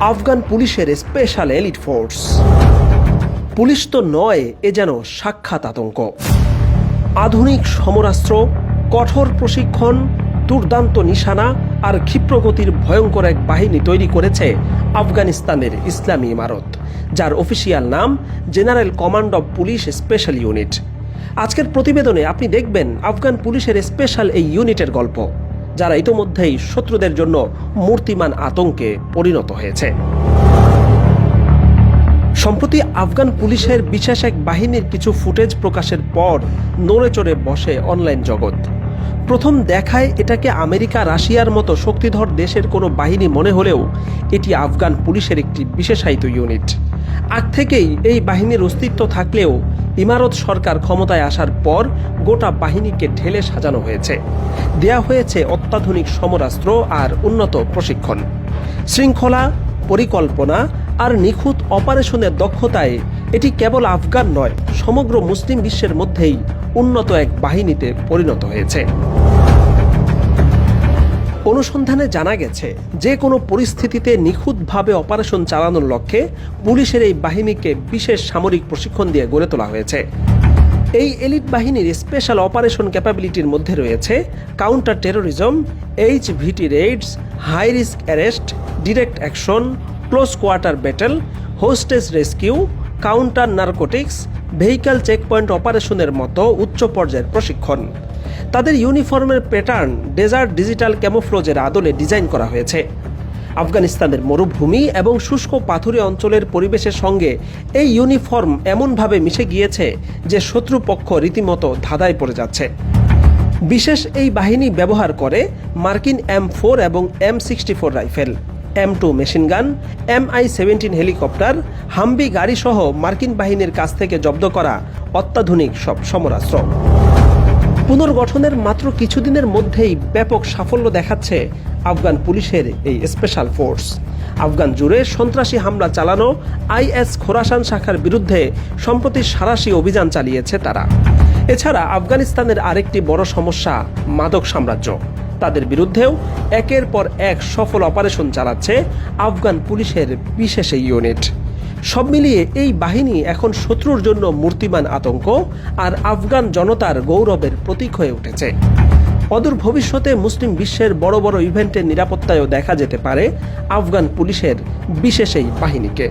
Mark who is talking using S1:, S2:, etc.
S1: আফগান পুলিশের special elite force police তো নয়, এ যেন সাক্ষাৎ আতঙ্ক। আধুনিক সমরাস্ত্র, কঠোর প্রশিক্ষণ, দুর্দান্ত নিশানা আর ক্ষিপ্রগতির ভয়ঙ্কর এক বাহিনী তৈরি করেছে আফগানিস্তানের ইসলামী ইমারত, যার অফিসিয়াল নাম general command of police special unit আজকের প্রতিবেদনে আপনি দেখবেন আফগান পুলিশের স্পেশাল এই ইউনিটের গল্প। যারা ইতোমধ্যেই শত্রুদের জন্য মূর্তিমান আতঙ্কে পরিণত হয়েছে। সম্প্রতি আফগান পুলিশের বিশেষ এক বাহিনীর কিছু ফুটেজ প্রকাশের পর নড়ে চড়ে বসে অনলাইন জগৎ। প্রথম দেখায় এটাকে আমেরিকা, রাশিয়ার মতো শক্তিধর দেশের কোনো বাহিনী মনে হলেও এটি আফগান পুলিশের একটি বিশেষায়িত ইউনিট। আগ থেকেই এই বাহিনীর অস্তিত্ব থাকলেও ইমারত সরকার ক্ষমতায় আসার পর গোটা বাহিনীকে ঢেলে সাজানো হয়েছে। দেয়া হয়েছে অত্যাধুনিক সমরাস্ত্র আর উন্নত প্রশিক্ষণ। শৃঙ্খলা, পরিকল্পনা আর নিখুঁত অপারেশনের দক্ষতায় এটি কেবল আফগান নয়, সমগ্র মুসলিম বিশ্বের মধ্যেই উন্নত এক বাহিনীতে পরিণত হয়েছে। অনুসন্ধানে জানা গেছে, যে কোনো পরিস্থিতিতে নিখুঁতভাবে অপারেশন চালানোর লক্ষ্যে পুলিশের এই বাহিনীকে বিশেষ সামরিক প্রশিক্ষণ দিয়ে গড়ে তোলা হয়েছে। এই এলিট বাহিনীর স্পেশাল অপারেশন ক্যাপাবিলিটির মধ্যে রয়েছে counter terrorism, H VT raids, high risk arrest, direct action, close quarter battle hostage rescue counter narcotics, vehicle checkpoint অপারেশনের মতো উচ্চ পর্যায়ের প্রশিক্ষণ। তাদের ইউনিফর্মের প্যাটার্ন ডেজার্ট ডিজিটাল ক্যামোফ্লোজের আদলে ডিজাইন করা হয়েছে। আফগানিস্তানের মরুভূমি এবং শুষ্ক পাথুরে অঞ্চলের পরিবেশের সঙ্গে এই ইউনিফর্ম এমনভাবে মিশে গিয়েছে যে শত্রুপক্ষ রীতিমতো ধাঁধায় পড়ে যাচ্ছে। বিশেষ এই বাহিনী ব্যবহার করে মার্কিন এম ফোর এবং M sixty four rifle. M two machine gun M I seventeen helicopter Humvee গাড়িসহ মার্কিন বাহিনীর কাছ থেকে জব্দ করা অত্যাধুনিক সব সমরাস্ত্র। পুনর্গঠনের মাত্র কিছুদিনের মধ্যেই ব্যাপক সাফল্য দেখাচ্ছে আফগান পুলিশের এই স্পেশাল ফোর্স আফগান জুড়ে সন্ত্রাসী হামলা চালানো আইএস খোরাসান শাখার বিরুদ্ধে সম্প্রতি সারাশি অভিযান চালিয়েছে তারা। এছাড়া আফগানিস্তানের আরেকটি বড় সমস্যা মাদক সাম্রাজ্য। তাদের বিরুদ্ধেও একের পর এক সফল অপারেশন চালাচ্ছে আফগান পুলিশের বিশেষ ইউনিট। সব মিলিয়ে এই বাহিনী এখন শত্রুর জন্য মূর্তিমান আতঙ্ক আর আফগান জনতার গৌরবের প্রতীক হয়ে উঠেছে। অদূর ভবিষ্যতে মুসলিম বিশ্বের বড় বড় ইভেন্টের নিরাপত্তায়ও দেখা যেতে পারে আফগান পুলিশের বিশেষ এই বাহিনীকে।